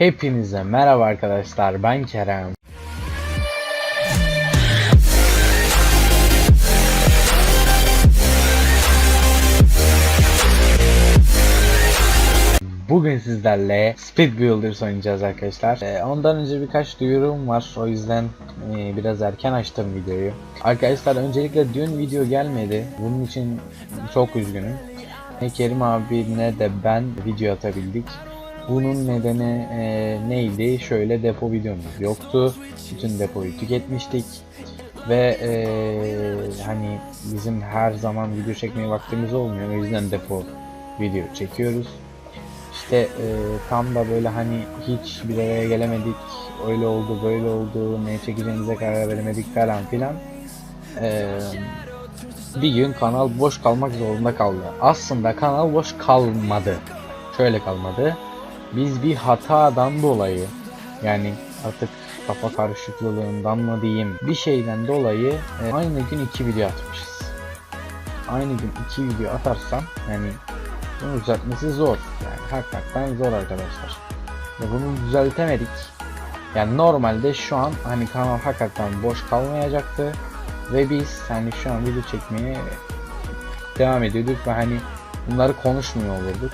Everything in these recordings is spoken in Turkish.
Hepinize merhaba arkadaşlar ben Kerem. Bugün sizlerle Speed Builders oynayacağız arkadaşlar. Ee, ondan önce birkaç duyurum var. O yüzden e, biraz erken açtım videoyu. Arkadaşlar öncelikle dün video gelmedi. Bunun için çok üzgünüm. Ne Kerim abi ne de ben video atabildik. Bunun nedeni e, neydi? Şöyle depo videomuz yoktu. Bütün depoyu tüketmiştik. Ve e, hani bizim her zaman video çekmeye vaktimiz olmuyor. O yüzden depo video çekiyoruz. İşte e, tam da böyle hani hiç bir araya gelemedik. Öyle oldu böyle oldu. Ne çekeceğimize karar veremedik falan filan. E, bir gün kanal boş kalmak zorunda kaldı. Aslında kanal boş kalmadı. Şöyle kalmadı. Biz bir hatadan dolayı yani artık kafa karışıklığından mı diyeyim bir şeyden dolayı e, aynı gün iki video atmışız. Aynı gün iki video atarsam yani bunu düzeltmesi zor. Yani hakikaten zor arkadaşlar. Ve bunu düzeltemedik. Yani normalde şu an hani kanal hakikaten boş kalmayacaktı. Ve biz hani şu an video çekmeye devam ediyorduk ve hani bunları konuşmuyor olurduk.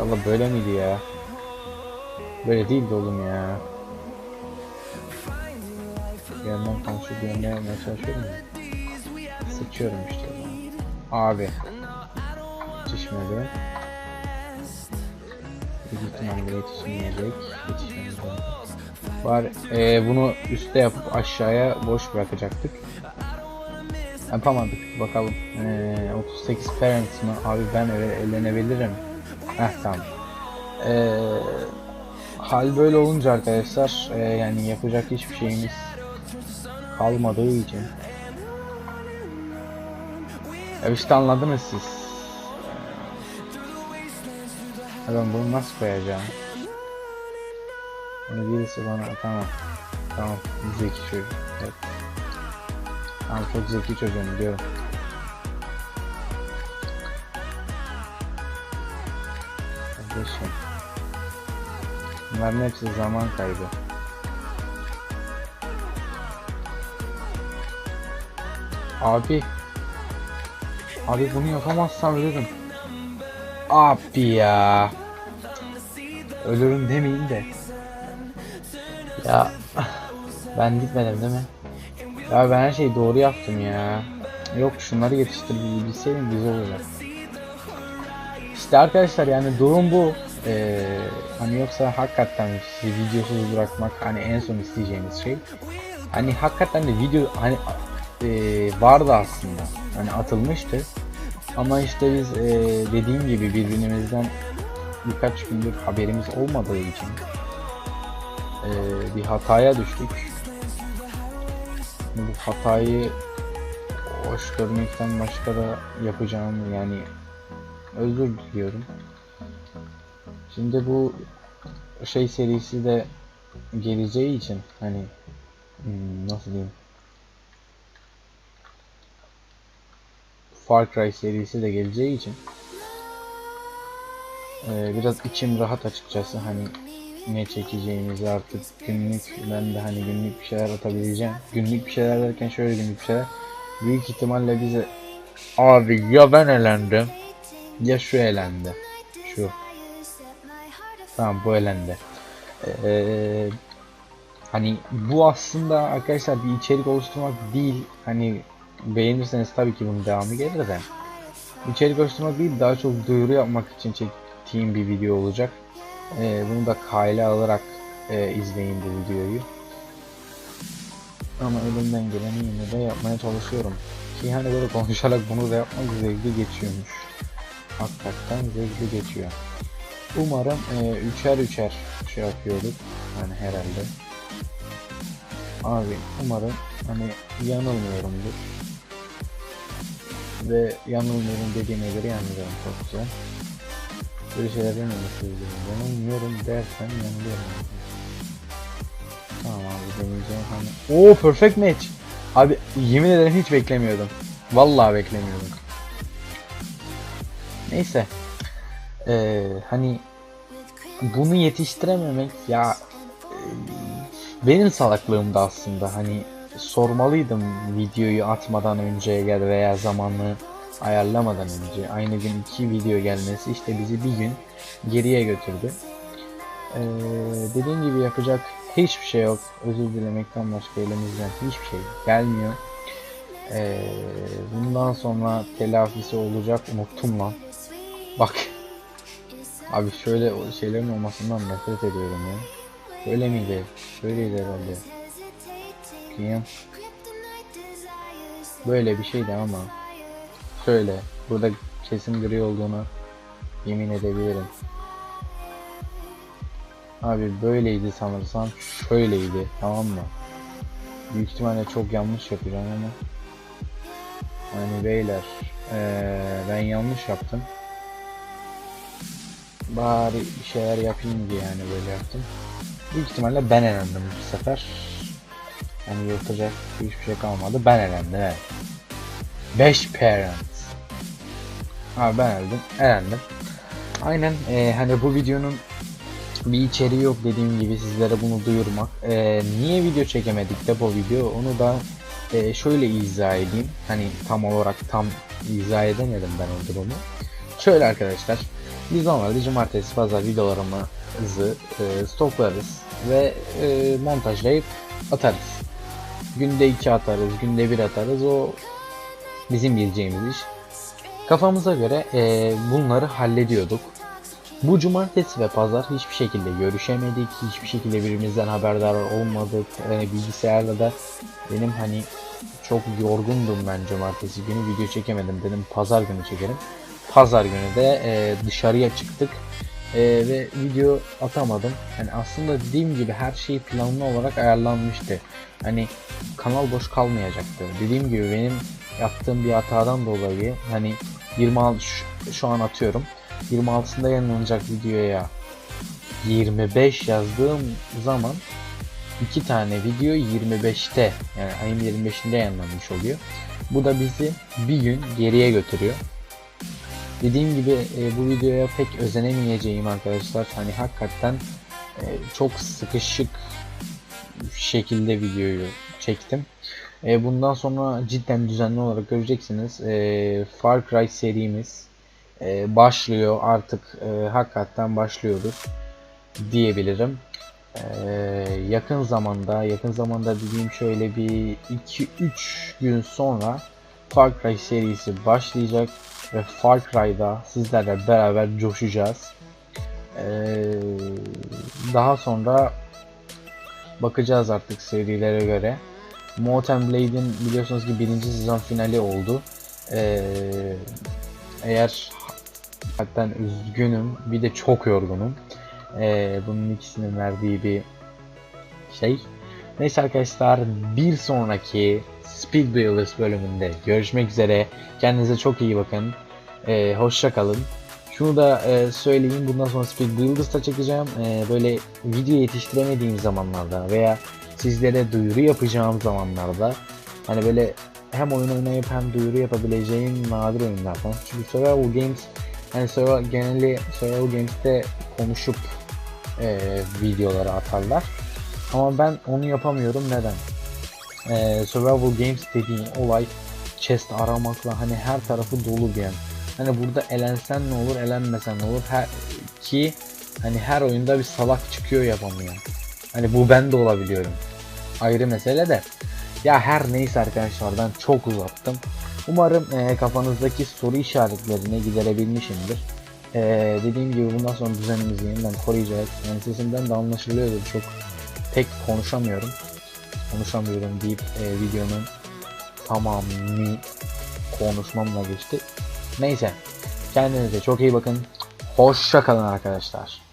Allah böyle miydi ya? Böyle değildi oğlum ya. Bir yandan yandan yapmaya çalışıyorum. Sıçıyorum işte. Abi. Yetişmedi. Büyük ihtimalle yetişmeyecek. Yetişmeyecek. Var e, bunu üste yapıp aşağıya boş bırakacaktık. Yapamadık. Bakalım. E, 38 parents mı? Abi ben öyle eğlenebilirim. Heh tamam. E, hal böyle olunca arkadaşlar e, yani yapacak hiçbir şeyimiz kalmadığı için. Ya işte anladınız siz. Ya ben bunu nasıl koyacağım? Bunu birisi bana tamam. Tamam zeki çocuk. Evet. Tamam çok zeki çocuğum biliyorum. Kardeşim. Bunların hepsi zaman kaybı. Abi. Abi bunu yapamazsam ölürüm. Abi ya. Ölürüm demeyin de. Ya ben gitmedim değil mi? Ya ben her şeyi doğru yaptım ya. Yok şunları yetiştirebilseydim güzel olacak. İşte arkadaşlar yani durum bu. Ee, hani yoksa hakikaten sizi videosuz bırakmak hani en son isteyeceğiniz şey. Hani hakikaten de video hani e, vardı aslında. Hani atılmıştı. Ama işte biz e, dediğim gibi birbirimizden birkaç gündür haberimiz olmadığı için e, bir hataya düştük. Bu hatayı hoş görmekten başka da yapacağım yani özür diliyorum. Şimdi bu şey serisi de geleceği için hani hmm, nasıl diyeyim Far Cry serisi de geleceği için e, biraz içim rahat açıkçası hani ne çekeceğimizi artık günlük ben de hani günlük bir şeyler atabileceğim. Günlük bir şeyler derken şöyle günlük bir şeyler. Büyük ihtimalle bize abi ya ben elendim ya şu elendi. Şu. Tamam bu elendi. Ee, hani bu aslında arkadaşlar bir içerik oluşturmak değil. Hani beğenirseniz tabii ki bunun devamı gelir de. İçerik oluşturmak değil daha çok duyuru yapmak için çektiğim bir video olacak. Ee, bunu da kayla alarak e, izleyin bu videoyu. Ama elimden geleni yine de yapmaya çalışıyorum. Ki hani böyle konuşarak bunu da yapmak zevkli geçiyormuş. Hakikaten zevkli geçiyor. Umarım e, üçer üçer şey yapıyorduk. Yani herhalde. Abi umarım hani yanılmıyorumdur. Ve yanılmıyorum dediğime göre yanılıyorum çok güzel. Böyle şeyler söylüyorum. Yanılmıyorum dersen yanılıyorum. Tamam abi deneyeceğim hani. Oo perfect match. Abi yemin ederim hiç beklemiyordum. Vallahi beklemiyordum. Neyse. Ee, hani bunu yetiştirememek ya e, benim salaklığımda aslında hani sormalıydım videoyu atmadan önce da veya zamanı ayarlamadan önce aynı gün iki video gelmesi işte bizi bir gün geriye götürdü. Ee, dediğim gibi yapacak hiçbir şey yok. Özür dilemekten başka elimizden hiçbir şey gelmiyor. Ee, bundan sonra telafisi olacak unuttum lan. Bak. Abi şöyle şeylerin olmasından nefret ediyorum ya. Şöyle miydi? Şöyleydi herhalde. Bakayım. Böyle bir şeydi ama. Şöyle. Burada kesin gri olduğunu yemin edebilirim. Abi böyleydi sanırsam. Şöyleydi. Tamam mı? Büyük ihtimalle çok yanlış yapacağım ama. Hani beyler. eee, ben yanlış yaptım. Bari bir şeyler yapayım diye yani böyle yaptım. Büyük ihtimalle ben elendim bu sefer. Yani yırtacak hiçbir şey kalmadı. Ben elendim evet. 5 parents. Abi ben elendim. Elendim. Aynen eee, hani bu videonun bir içeriği yok dediğim gibi sizlere bunu duyurmak. Eee, niye video çekemedik de bu video onu da eee, şöyle izah edeyim. Hani tam olarak tam izah edemedim ben o durumu. Şöyle arkadaşlar. Biz normalde cumartesi pazar videolarımızı e, stoklarız ve e, montajlayıp atarız. Günde iki atarız, günde bir atarız. O bizim bileceğimiz iş. Kafamıza göre e, bunları hallediyorduk. Bu cumartesi ve pazar hiçbir şekilde görüşemedik, hiçbir şekilde birbirimizden haberdar olmadık. E, bilgisayarla da benim hani çok yorgundum ben cumartesi günü video çekemedim dedim pazar günü çekerim. Pazar günü de e, dışarıya çıktık E, ve video atamadım. Yani aslında dediğim gibi her şey planlı olarak ayarlanmıştı. Hani kanal boş kalmayacaktı. Dediğim gibi benim yaptığım bir hatadan dolayı hani 26 şu, şu an atıyorum. 26'sında yayınlanacak videoya 25 yazdığım zaman iki tane video 25'te yani ayın 25'inde yayınlanmış oluyor. Bu da bizi bir gün geriye götürüyor. Dediğim gibi e, bu videoya pek özenemeyeceğim arkadaşlar. Hani hakikaten e, çok sıkışık şekilde videoyu çektim. E, bundan sonra cidden düzenli olarak göreceksiniz. E, Far Cry serimiz e, başlıyor artık e, hakikaten başlıyoruz diyebilirim. E, yakın zamanda yakın zamanda dediğim şöyle bir 2-3 gün sonra Far Cry serisi başlayacak ve Far Cry'da sizlerle beraber coşacağız. Ee, daha sonra bakacağız artık serilere göre. Mountain Blade'in biliyorsunuz ki birinci sezon finali oldu. Ee, eğer hakikaten üzgünüm bir de çok yorgunum. Ee, bunun ikisinin verdiği bir şey. Neyse arkadaşlar bir sonraki Speed Builders bölümünde görüşmek üzere. Kendinize çok iyi bakın. Ee, hoşça kalın. Şunu da e, söyleyeyim bundan sonra Speed Builders'ta çekeceğim. Ee, böyle video yetiştiremediğim zamanlarda veya sizlere duyuru yapacağım zamanlarda hani böyle hem oyun oynayıp hem duyuru yapabileceğim nadir oyunlardan. Çünkü Survival Games hani survival, geneli Survival Games'te konuşup e, videoları atarlar. Ama ben onu yapamıyorum. Neden? Ee, Survival Games dediğin olay chest aramakla hani her tarafı dolu bir yer. Hani burada elensen ne olur, elenmesen ne olur. Her, ki hani her oyunda bir salak çıkıyor yapamıyor. Hani bu ben de olabiliyorum. Ayrı mesele de. Ya her neyse arkadaşlar ben çok uzattım. Umarım e, kafanızdaki soru işaretlerini giderebilmişimdir. E, dediğim gibi bundan sonra düzenimizi yeniden koruyacağız. Yani sesimden de anlaşılıyordur çok pek konuşamıyorum. Konuşamıyorum deyip e, videonun tamamını konuşmamla geçti. Neyse kendinize çok iyi bakın. Hoşça kalın arkadaşlar.